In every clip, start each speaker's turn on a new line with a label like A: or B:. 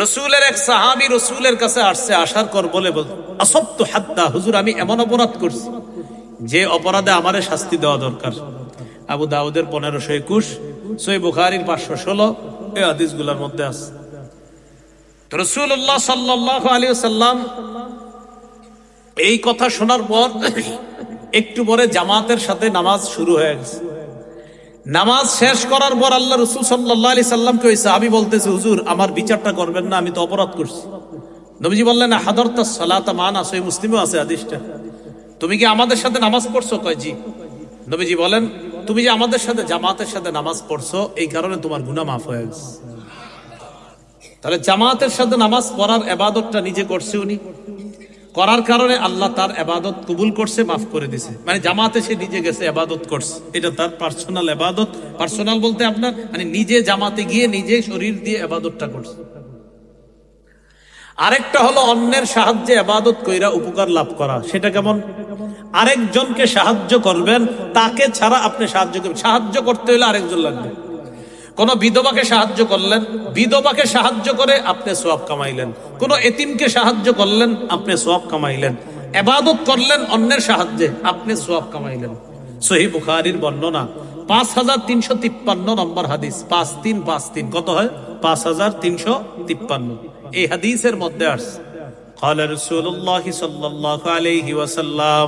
A: রসুলের এক সাহাবি রসুলের কাছে আসছে, আসার কর বলে বল হাত্তা, হুজুর, আমি এমন অপরাধ করছি, যে অপরাধে আমারে শাস্তি দেওয়া দরকার। আবু দাউদের পনেরোশো একুশ, সই বুখারির পাঁচশো ষোলো এই হাদিসগুলোর মধ্যে আছে। রসুল্লাহ সাল্লাহ আলী সাল্লাম এই কথা শোনার পর একটু পরে জামাতের সাথে নামাজ শুরু হয়ে গেছে। নামাজ শেষ করার পর আল্লাহ রসুল সাল্লাহ আলি সাল্লামকে ওই সাহাবি বলতেছে, হুজুর, আমার বিচারটা করবেন না, আমি তো অপরাধ করছি। নবীজি বললেন হাদরতা সালাতা মান আছে মুসলিমও আছে আদিসটা তুমি কি আমাদের সাথে নামাজ পড়ছো? কয়, জি। নবীজি বলেন, তুমি যে আমাদের সাথে জামাতের সাথে নামাজ পড়ছো, এই কারণে তোমার গুনাহ মাফ হয়ে গেছে। তাহলে জামাতের সাথে নামাজ পড়ার এবাদতটা নিজে করছে উনি। করার কারণে আল্লাহ তার এবাদত কবুল করছে, মাফ করে দিছে। মানে জামাতে সে নিজে গেছে, এবাদত করছে। এটা তার পার্সোনাল এবাদত। পার্সোনাল বলতে আপনার মানে নিজে জামাতে গিয়ে নিজে শরীর দিয়ে এবাদতটা করছে। আরেকটা হলো অন্যের সাহায্যে এবাদত কইরা উপকার লাভ করা। সেটা কেমন? আরেকজনকে সাহায্য করবেন, তাকে ছাড়া আপনি সাহায্য করবেন। সাহায্য করতে হলে আরেকজন লাগবে। কোন বিধবাকে সাহায্য করলেন বিধবাকে সাহায্য করে আপনি সোয়াব কামাইলেন কোন এতিমকে সাহায্য করলেন আপনি সোয়াব কামাইলেন এবাদত করলেন অন্যের সাহায্যে আপনি সোয়াব কামাইলেন সহি বুখারির বর্ণনা পাঁচ হাজার তিনশো তিপ্পান্ন নম্বর হাদিস পাঁচ তিন পাঁচ তিন কত হয় পাঁচ হাজার তিনশো তিপ্পান্ন এই হাদিসের মধ্যে আসছে قال رسول الله صلى الله عليه وسلم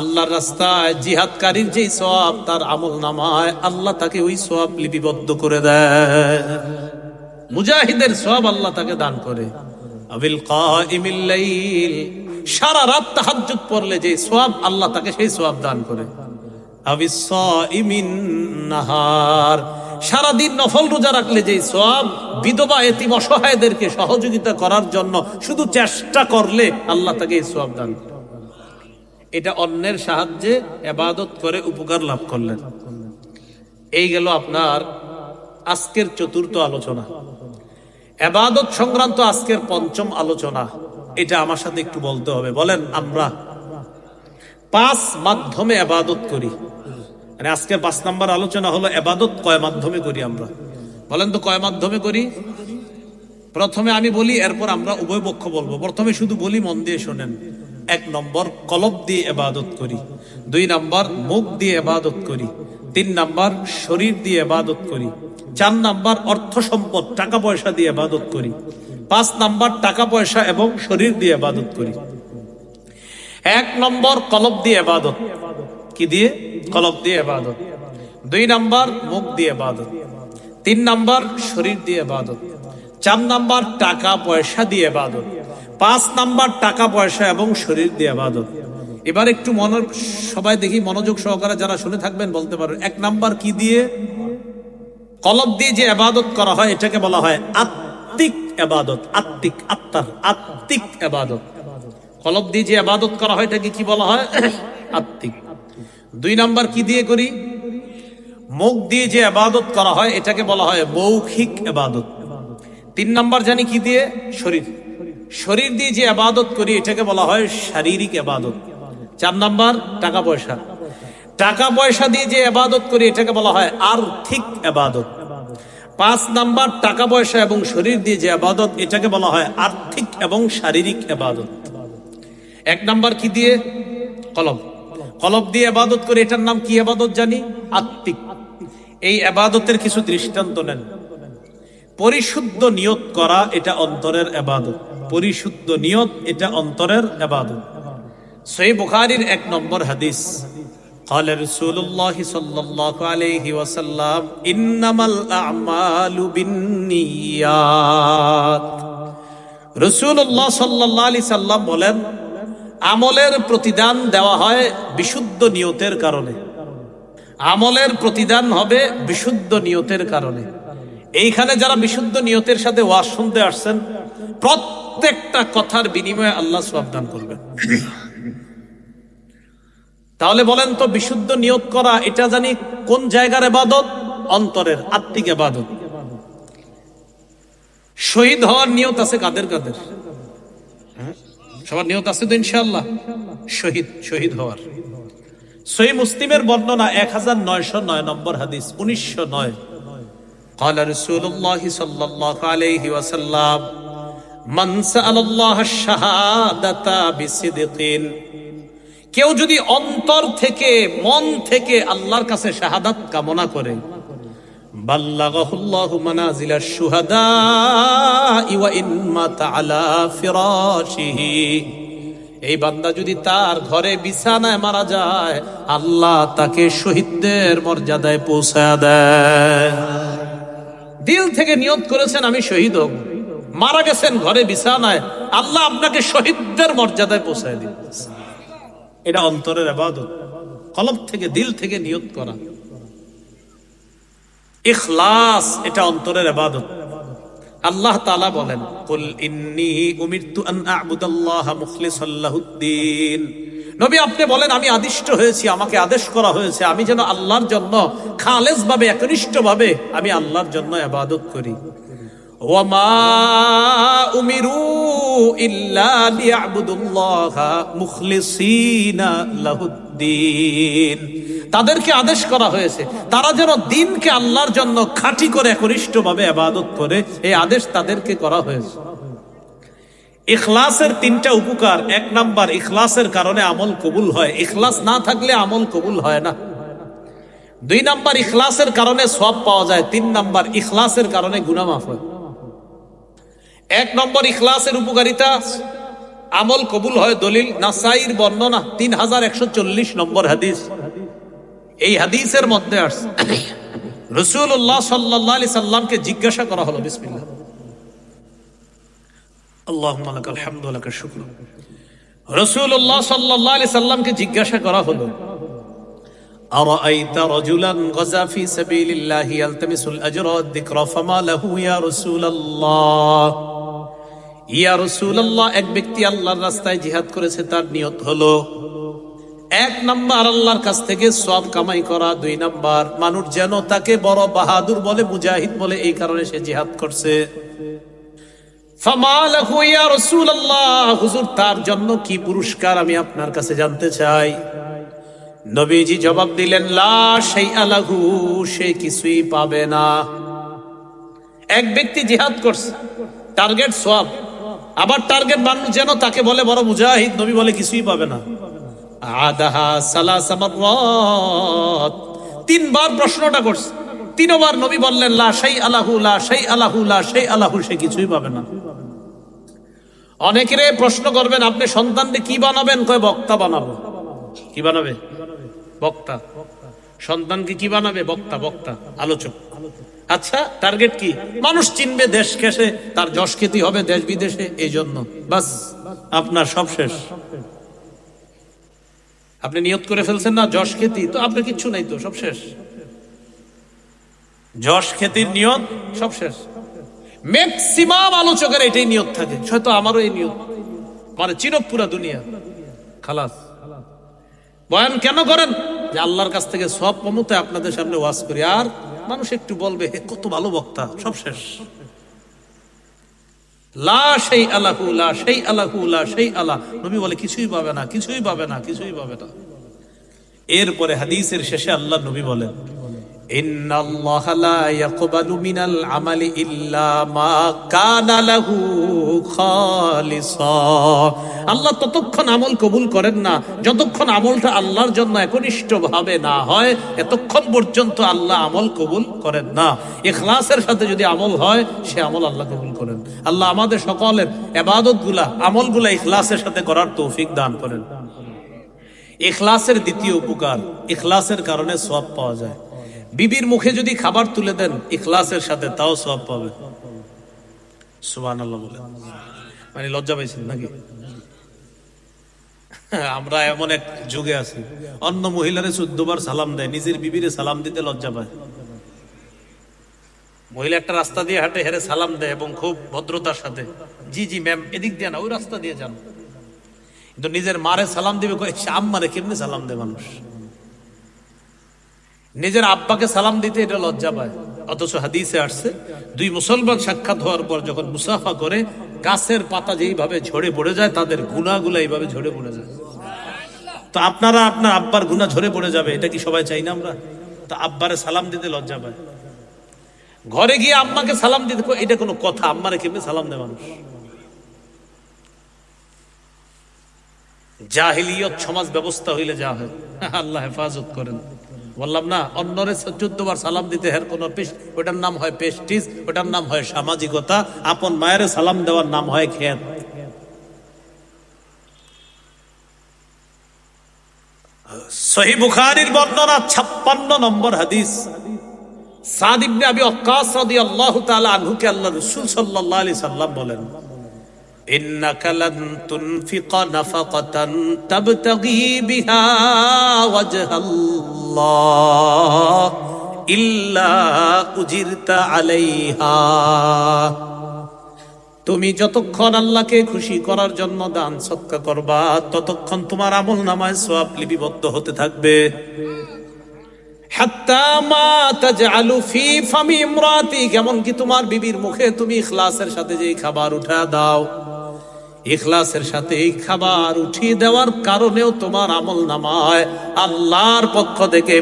A: আল্লাহর রাস্তায় জিহাদকারীর যেই সব তার আমল নামায় আল্লাহ তাকে ওই সব লিপিবদ্ধ করে দেয়। মুজাহিদের সব আল্লাহ তাকে দান করে। আবিল সারা রাত তাহাজ্জুদ পড়লে যে সওয়াব আল্লাহ তাকে সেই সওয়াব দান করে। আবিস নাহার, সারাদিন নফল রোজা রাখলে যে সওয়াব বিধবা, এতিম, অসহায়দেরকে সহযোগিতা করার জন্য শুধু চেষ্টা করলে আল্লাহ তাকে এই সওয়াব দান করে। এটা অন্যের সাহায্যে এবাদত করে উপকার লাভ করলেন। এই গেল আপনার আজকের চতুর্থ আলোচনা। এবাদত সংক্রান্ত আজকের পঞ্চম আলোচনা। এটা আমার সাথে একটু বলতে হবে। বলেন, আমরা পাঁচ মাধ্যমে এবাদত করি। মানে আজকের পাঁচ নাম্বার আলোচনা হলো এবাদত কয় মাধ্যমে করি আমরা। বলেন তো, কয় মাধ্যমে করি? প্রথমে আমি বলি, এরপর আমরা উভয় পক্ষ বলব। প্রথমে শুধু বলি, মন দিয়ে শোনেন। এক নম্বর কলব দিয়ে এবাদত করি, দুই নম্বর মুখ দিয়ে এবাদত করি, তিন নম্বর শরীর দিয়ে এবাদত করি, চার নাম্বার অর্থ সম্পদ, টাকা পয়সা দিয়ে এবাদত করি, পাঁচ নাম্বার টাকা পয়সা এবং শরীর দিয়ে এবাদত করি। এক নম্বর কলব দিয়ে এবাদত কি দিয়ে? কলব দিয়ে এবাদত দুই নাম্বার মুখ দিয়ে এবাদত তিন নম্বর শরীর দিয়ে এবাদত চার নাম্বার টাকা পয়সা দিয়ে এবাদত পাঁচ নাম্বার টাকা পয়সা এবং শরীর দিয়ে আবাদত। এবার একটু মন, সবাই দেখি মনোযোগ সহকারে যারা শুনে থাকবেন বলতে পারেন এক নাম্বার কি দিয়ে? কলব দিয়ে যে আবাদত করা হয়, এটাকে বলা হয় আত্মিক আবাদত, আত্মিক আত্মার, আত্মিক আবাদত। কলব দিয়ে যে আবাদত করা হয়, এটাকে কি বলা হয়? আত্মিক। দুই নাম্বার কি দিয়ে করি? মুখ দিয়ে যে আবাদত করা হয়, এটাকে বলা হয় মৌখিক আবাদত। তিন নাম্বার জানি কি দিয়ে? শরীর। শরীর দিয়ে যে আবাদত করি, এটাকে বলা হয় শারীরিক আবাদত। চার নাম্বার, টাকা পয়সা। টাকা পয়সা দিয়ে যে আবাদত করি, এটাকে বলা হয় আর্থিক আবাদত। পাঁচ নাম্বার, টাকা পয়সা এবং শরীর দিয়ে যে আবাদত, এটাকে বলা হয় আর্থিক এবং শারীরিক আবাদত। এক নাম্বার কি দিয়ে? কলম। কলব দিয়ে আবাদত করে, এটার নাম কি আবাদত জানি? আত্মিক। এই আবাদতের কিছু দৃষ্টান্ত নেন। পরিশুদ্ধ নিয়ত করা এটা অন্তরের আবাদত পরিশুদ্ধ নিয়ত এটা অন্তরের আবাদত সহি বুখারীর এক নম্বর হাদিস قال رسول الله صلى الله عليه وسلم انما الاعمال بالنيات রাসূলুল্লাহ সাল্লাল্লাহু আলাইহি সাল্লাম বলেন আমলের প্রতিদান দেওয়া হয় বিশুদ্ধ নিয়তের কারণে আমলের প্রতিদান হবে বিশুদ্ধ নিয়তের কারণে এইখানে যারা বিশুদ্ধ নিয়তের সাথে ওয়াজ শুনতে আসছেন, প্রত্যেকটা কথার বিনিময়ে আল্লাহ সব দান করবেন। তাহলে বলেন তো, বিশুদ্ধ নিয়ত করা, এটা জানি কোন জায়গার এবাদত? অন্তরের, আত্মিক এবাদত। শহীদ হওয়ার নিয়ত আছে কাদের কাদের? সবার নিয়ত আছে তো ইনশাল্লাহ শহীদ শহীদ হওয়ার। সহি মুসলিমের বর্ণনা এক হাজার নয়শো নয় নম্বর হাদিস, উনিশশো নয়। قال رسول الله صلى الله عليه وسلم من سأل الله الشهادة بصدق কেউ যদি অন্তর থেকে মন থেকে আল্লাহর কাছে শাহাদাত কামনা করে বাল্লাগাহুল্লাহু মানাজিলাশ শুহাদা ওয়া ইন মাতা আলা ফিরাশিহি এই বান্দা যদি তার ঘরে বিছানায় মারা যায় আল্লাহ তাকে শহীদদের মর্যাদায় পৌঁছায় দেয় দিল থেকে নিয়ত করেছেন, আমি শহীদ হব। মারা গেছেন ঘরে বিছানায়। আল্লাহ আপনাকে শহীদদের মর্যাদায় পৌঁছায় দিন এটা অন্তরের আবাদত। কলব থেকে দিল থেকে নিয়ত করা। ইখলাস, এটা অন্তরের আবাদত। আল্লাহ তাআলা বলেন, কুল ইন্নী উমিরতু আন আ'বুদাল্লাহ মুখলিসাল লাহুদ্দিন। নবী, আপনি বলেন, আমি আদিষ্ট হয়েছি, আমাকে আদেশ করা হয়েছে, আমি যেন আল্লাহর জন্য খালেজ ভাবে একনিষ্ঠ ভাবে আমি আল্লাহর জন্য ইবাদত করি। তাদেরকে আদেশ করা হয়েছে, তারা যেন দিনকে আল্লাহর জন্য খাঁটি করে একনিষ্ঠ ভাবে ইবাদত করে, এই আদেশ তাদেরকে করা হয়েছে। ইখলাসের তিনটা উপকার। এক নাম্বার, ইখলাসের কারণে আমল কবুল হয়। ইখলাস না থাকলে আমল কবুল হয় না। দুই নাম্বার, ইখলাসের কারণে সব পাওয়া যায়। তিন নাম্বার, ইখলাসের কারণে গুনাহ মাফ হয়। এক নম্বর, ইখলাসের উপকারিতা, আমল কবুল হয় দলিল, নাসাইর বর্ণনা, তিন হাজার একশো চল্লিশ নম্বর হাদিস। এই হাদিসের মধ্যে আসছে রসুল্লাহ সাল্লাহ সাল্লামকে জিজ্ঞাসা করা হলো, বিসমিল্লাহ। আল্লাহ আলহামদুলিল্লাহ শুক্র রসুল্লাহ সাল্লাহ আলি সাল্লামকে জিজ্ঞাসা করা হলো أرأيت رجلا غزا في سبيل الله يلتمس الأجر والذكر فما له يا رسول الله ইয়া রাসূলুল্লাহ এক ব্যক্তি আল্লাহর রাস্তায় জিহাদ করেছে তার নিয়ত হলো এক নাম্বার আল্লাহর কাছ থেকে সব কামাই করা দুই নাম্বার মানুষ যেন তাকে বড় বাহাদুর বলে মুজাহিদ বলে এই কারণে সে জিহাদ করছে ফামালাহু ইয়া রাসূলুল্লাহ হুজুর, তার জন্য কি পুরস্কার আমি আপনার কাছে জানতে চাই? নবীজি জবাব দিলেন সেই আলাহু সে কিছুই পাবে না। এক ব্যক্তি জিহাদ করছে, টার্গেট সব আবার টার্গেট মানুষ যেন তাকে বলে, বড় মুজাহিদ, নবী বলে কিছুই পাবে না। আদাহা সালাসা মাররাত। তিনবার প্রশ্নটা করছে। তিনবার নবী বললেন, লা সেই আলাহু লা সেই আলাহু লা সেই আলাহু সে কিছুই পাবে না। অনেকেরে প্রশ্ন করবেন, আপনি সন্তানকে কি বানাবেন? কয়, বক্তা বানাবো। কি বানাবে? বক্তা। সন্তানকে কি বানাবে? বক্তা বক্তা, আলোচক। আচ্ছা টার্গেট কি? মানুষ চিনবে, দেশ খেসে তার যশ খ্যাতি হবে দেশ বিদেশে এই জন্য বাস, আপনার সব শেষ। আপনি নিয়ত করে ফেলছেন না, যশ খ্যাতি? তো আপনার কিচ্ছু নাই তো, সব শেষ। যশ খ্যাতির নিয়ত, সব শেষ। ম্যাক্সিমাম আলোচকের এটাই নিয়ত থাকে। হয়তো আমারও এই নিয়ত মানে চিরক পুরা দুনিয়া। খালাস। বয়ান কেন করেন? যে আল্লাহর কাছ থেকে সব কমতে আপনাদের সামনে ওয়াজ করি। আর মানুষ একটু বলবে হে কত ভালো বক্তা, সব শেষ। লা সেই আলাহু লা সেই আলাহু লা সেই আলা নবী বলে, কিছুই পাবে না, কিছুই পাবে না, কিছুই পাবে না। এরপরে হাদিসের শেষে আল্লাহ নবী বলেন লা ইয়াকবালু মিনাল আমালি ইল্লা মা কানা লাহু খালিসা। আল্লাহ ততক্ষণ আমল কবুল করেন না, যতক্ষণ আমলটা আল্লাহর জন্য একনিষ্ঠ ভাবে না হয়, এতক্ষণ পর্যন্ত আল্লাহ আমল কবুল করেন না। ইখলাসের সাথে যদি আমল হয়, সে আমল আল্লাহ কবুল করেন। আল্লাহ আমাদের সকলের এবাদতগুলা আমলগুলা ইখলাসের সাথে করার তৌফিক দান করেন। ইখলাসের দ্বিতীয় উপকার, ইখলাসের কারণে সব পাওয়া যায়। বিবির মুখে যদি খাবার তুলে দেন, ইখলাসের সাথে তাও সব পাবে। মানে লজ্জা পাইছেন নাকি? আমরা এমন এক যুগে আছি। অন্য মহিলারে চোদ্দবার সালাম দেয়, নিজের বিবিরে সালাম দিতে লজ্জা পায়। মহিলা একটা রাস্তা দিয়ে হাঁটে হেরে সালাম দেয় এবং খুব ভদ্রতার সাথে, জি জি, ম্যাম, এদিক দিয়ে না ওই রাস্তা দিয়ে যান। কিন্তু নিজের মারে সালাম দিবে আম্মারে কেমনে সালাম দেয় মানুষ? নিজের আব্বাকে সালাম দিতে এটা লজ্জা পায়। অথচ হাদিসে আসছে, দুই মুসলমান সাক্ষাৎ হওয়ার পর যখন মুসাফা করে, গাছের পাতা যেইভাবে ঝরে পড়ে যায়, তাদের গুণাগুলো এইভাবে ঝরে পড়ে যায়। তো আপনারা আপনার আব্বার গুণা ঝরে পড়ে যাবে, এটা কি সবাই চাই না আমরা? তা আব্বারে সালাম দিতে লজ্জা পায়। ঘরে গিয়ে আম্মাকে সালাম দিতে এটা কোনো কথা, আম্মারে কেমনে সালাম দেয় মানুষ? জাহিলিয়ত সমাজ ব্যবস্থা হইলে যা হয়। আল্লাহ হেফাজত করেন। বললাম না অন্যরে চোদ্দ বার সালাম দিতে হের কোন ওটার নাম হয় পেস্টিস ওটার নাম হয় সামাজিকতা আপন মায়ের সালাম দেওয়ার নাম হয় খেত সহি বুখারীর বর্ণনা ছাপ্পান্ন নম্বর হাদিস সাদ ইবনে আবি ওয়াক্কাস রাদিয়াল্লাহু তাআলা আনহুকে আল্লাহ রাসূল সাল্লাল্লাহু আলাইহি সাল্লাম বলেন إنك لن تنفق نفقة تبتغي بها وجه الله ইল্লা আলাইহা। তুমি যতক্ষণ আল্লাহকে খুশি করার জন্য দান, সৎকা করবা, ততক্ষণ তোমার আমল নামায় সোয়াব লিপিবদ্ধ হতে থাকবে। এমনকি তোমার বিবির মুখে তুমি ইখলাসের সাথে যেই খাবার উঠা দাও। ইখলাসের সাথে এই খাবার উঠিয়ে দেওয়ার কারণেও তোমার আমল নামায়। আল্লাহর পক্ষ থেকে